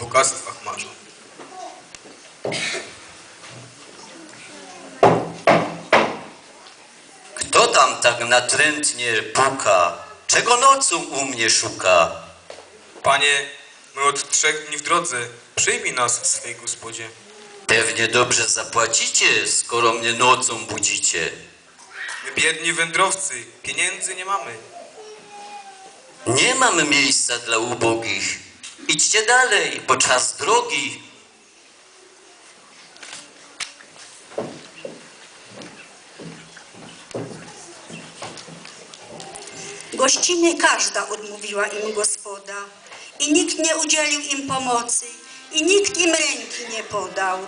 bogactwach marzą. Kto tam tak natrętnie puka? Czego nocą u mnie szuka? Panie, my od trzech dni w drodze, przyjmij nas w swej gospodzie. Pewnie dobrze zapłacicie, skoro mnie nocą budzicie. My biedni wędrowcy, pieniędzy nie mamy. Nie mam miejsca dla ubogich. Idźcie dalej, bo czas drogi. Gościny każda odmówiła im gospoda i nikt nie udzielił im pomocy i nikt im ręki nie podał.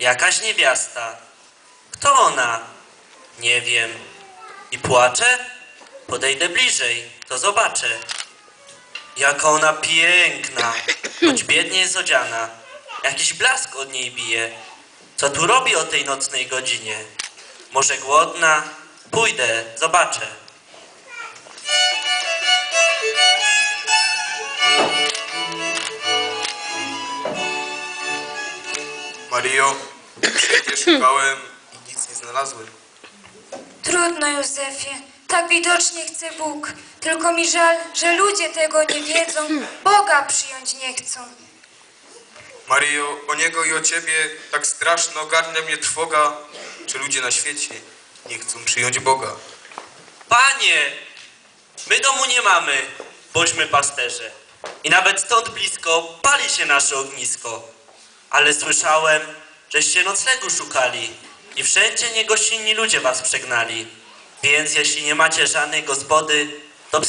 Jakaś niewiasta. Kto ona? Nie wiem. I płacze? Podejdę bliżej, to zobaczę. Jaka ona piękna, choć biednie jest odziana. Jakiś blask od niej bije. Co tu robi o tej nocnej godzinie? Może głodna? Pójdę, zobaczę. Mario, wszędzie szukałem i nic nie znalazłem. Trudno, Józefie. Tak widocznie chce Bóg. Tylko mi żal, że ludzie tego nie wiedzą, Boga przyjąć nie chcą. Mario, o niego i o ciebie tak straszno ogarnia mnie trwoga, że ludzie na świecie nie chcą przyjąć Boga. Panie, my domu nie mamy, bośmy pasterze. I nawet stąd blisko pali się nasze ognisko. Ale słyszałem, żeście noclegu szukali i wszędzie niegościnni ludzie was przegnali. Więc jeśli nie macie żadnej gospody, to,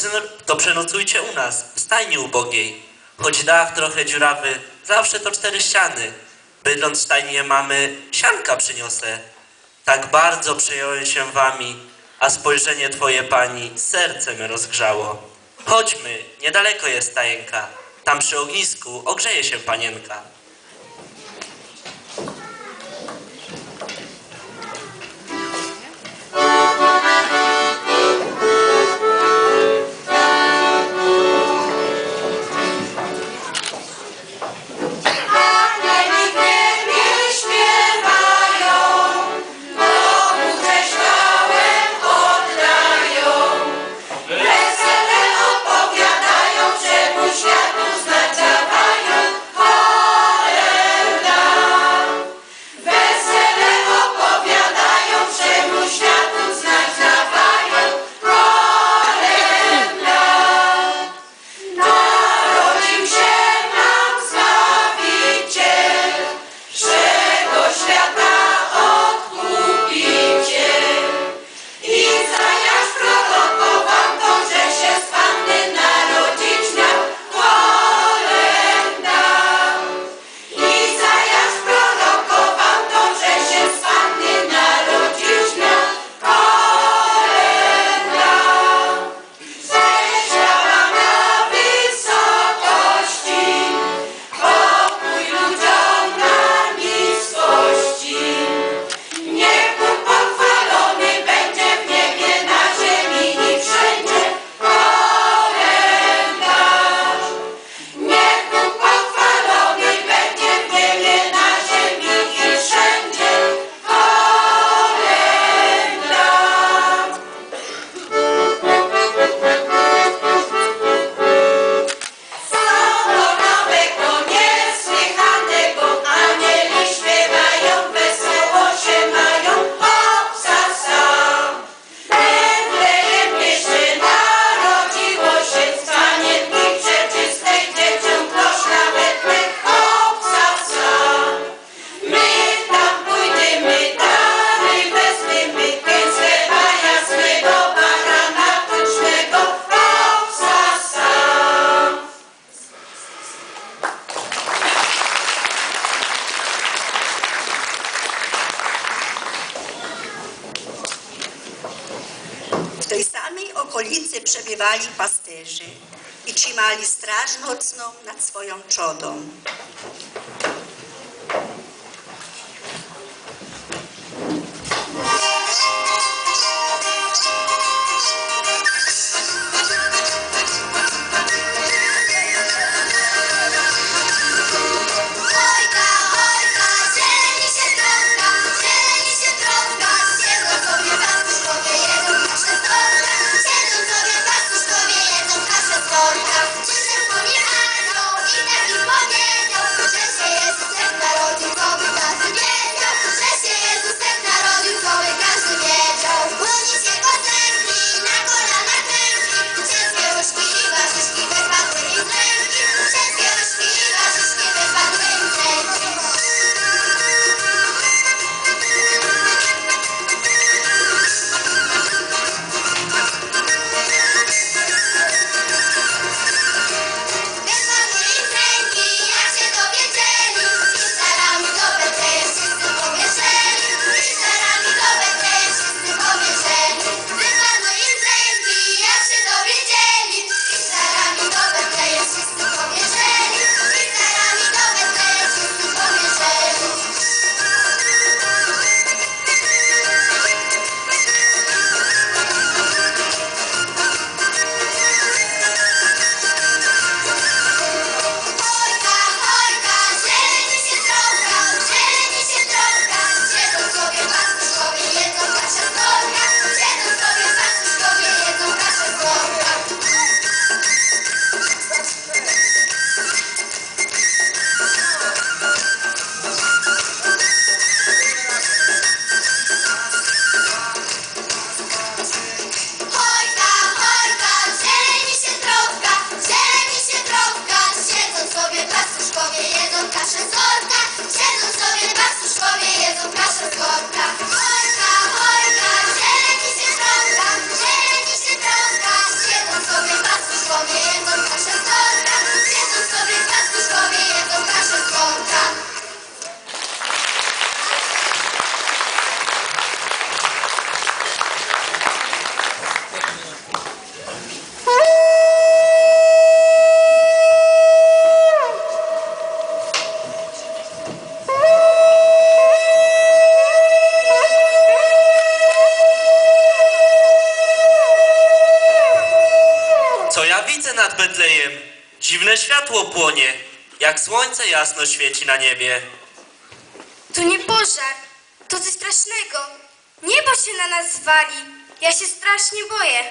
to przenocujcie u nas, w stajni ubogiej. Choć dach trochę dziurawy, zawsze to cztery ściany. Bydląc w stajni mamy, sianka przyniosę. Tak bardzo przejąłem się wami, a spojrzenie twoje pani serce me rozgrzało. Chodźmy, niedaleko jest stajenka. Tam przy ognisku ogrzeje się panienka. okolicy przebywali pasterzy i trzymali straż nocną nad swoją trzodą. Co ja widzę nad Betlejem? Dziwne światło płonie, jak słońce jasno świeci na niebie. To nie pożar, to coś strasznego. Niebo się na nas zwali. Ja się strasznie boję.